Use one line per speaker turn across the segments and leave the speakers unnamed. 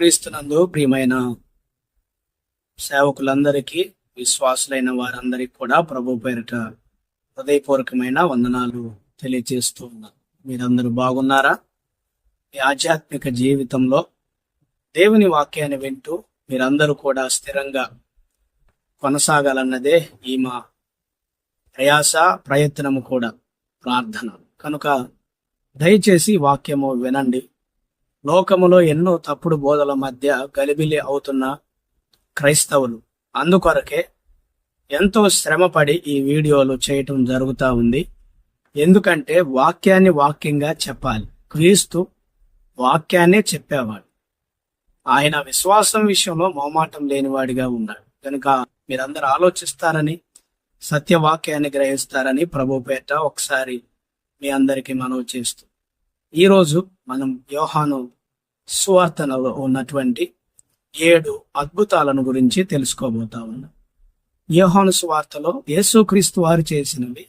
క్రీస్తునందు ప్రియమైన సేవకులందరికీ విశ్వాసులైన వారందరికీ కూడా ప్రభు పేరిట హృదయపూర్వకమైన వందనాలు తెలియజేస్తూ ఉన్నాను మీరందరూ బాగున్నారా? మీ ఆధ్యాత్మిక జీవితంలో దేవుని వాక్యాన్ని వింటూ మీరందరూ కూడా స్థిరంగా కొనసాగాలన్నదే ఈ మా ప్రయాస ప్రయత్నము కూడా ప్రార్థన. కనుక దయచేసి వాక్యము వినండి. లోకములో ఎన్నో తప్పుడు బోధల మధ్య గలిబిలి అవుతున్న క్రైస్తవులు. అందుకొరకే ఎంతో శ్రమపడి ఈ వీడియోలు చేయటం జరుగుతూ ఉంది. ఎందుకంటే వాక్యాన్ని వాక్యంగా చెప్పాలి. క్రీస్తు వాక్యాన్నే చెప్పేవాడు. ఆయన విశ్వాసం విషయంలో మోమాటం లేనివాడిగా ఉన్నాడు. కనుక మీరందరూ ఆలోచిస్తారని సత్యవాక్యాన్ని గ్రహిస్తారని ప్రభు పేట ఒకసారి మీ అందరికీ మనవి చేస్తూ ఈరోజు మనం యోహాను సువార్తనలో ఉన్నటువంటి ఏడు అద్భుతాలను గురించి తెలుసుకోబోతా ఉన్నాం. యోహాను సువార్తలో యేసుక్రీస్తు వారు చేసినవి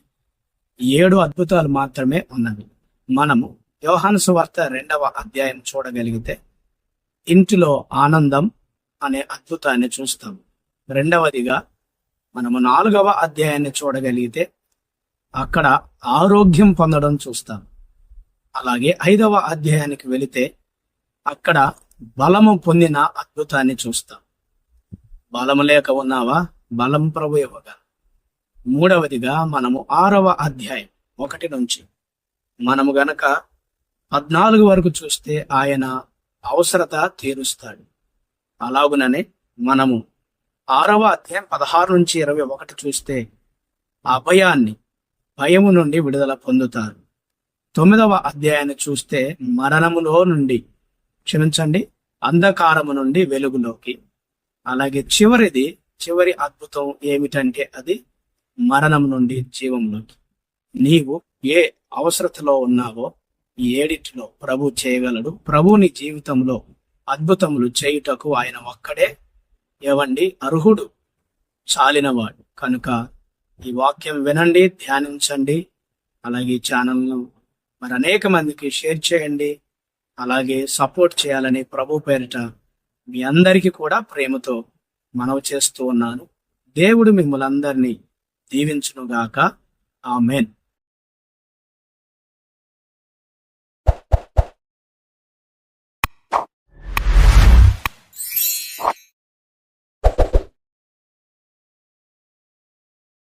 ఏడు అద్భుతాలు మాత్రమే ఉన్నవి. మనము యోహాను సువార్త రెండవ అధ్యాయం చూడగలిగితే ఇంటిలో ఆనందం అనే అద్భుతాన్ని చూస్తాం రెండవదిగా మనము నాలుగవ అధ్యాయాన్ని చూడగలిగితే అక్కడ ఆరోగ్యం పొందడం చూస్తాం అలాగే ఐదవ అధ్యాయానికి వెళితే అక్కడ బలము పొందిన అద్భుతాన్ని చూస్తాం. బలము లేక ఉన్నావా? బలం ప్రభు ఇవ్వగా. మూడవదిగా మనము ఆరవ అధ్యాయం ఒకటి నుంచి మనము గనక పద్నాలుగు వరకు చూస్తే ఆయన అవసరత తీరుస్తాడు. అలాగుననే మనము ఆరవ అధ్యాయం పదహారు నుంచి ఇరవై ఒకటి చూస్తే అభయాన్ని భయము నుండి విడుదల పొందుతారు. తొమ్మిదవ అధ్యాయాన్ని చూస్తే మరణములో నుండి క్షమించండి అంధకారము నుండి వెలుగులోకి. అలాగే చివరిది చివరి అద్భుతం ఏమిటంటే అది మరణం నుండి జీవంలోకి నీవు ఏ అవసరతలో ఉన్నావో ఈ ఏడిట్లో ప్రభు చేయగలడు. ప్రభుని జీవితంలో అద్భుతములు చేయుటకు ఆయన ఒక్కడే ఎవండి అర్హుడు చాలినవాడు. కనుక ఈ వాక్యం వినండి ధ్యానించండి. అలాగే ఈ ఛానల్ను మరి అనేక మందికి షేర్ చేయండి అలాగే సపోర్ట్ చేయాలని ప్రభు పేరిట మీ అందరికీ కూడా ప్రేమతో మనవి చేస్తూ ఉన్నాను. దేవుడు మిమ్మల్ని అందరినీ దీవించునుగాక. ఆమెన్.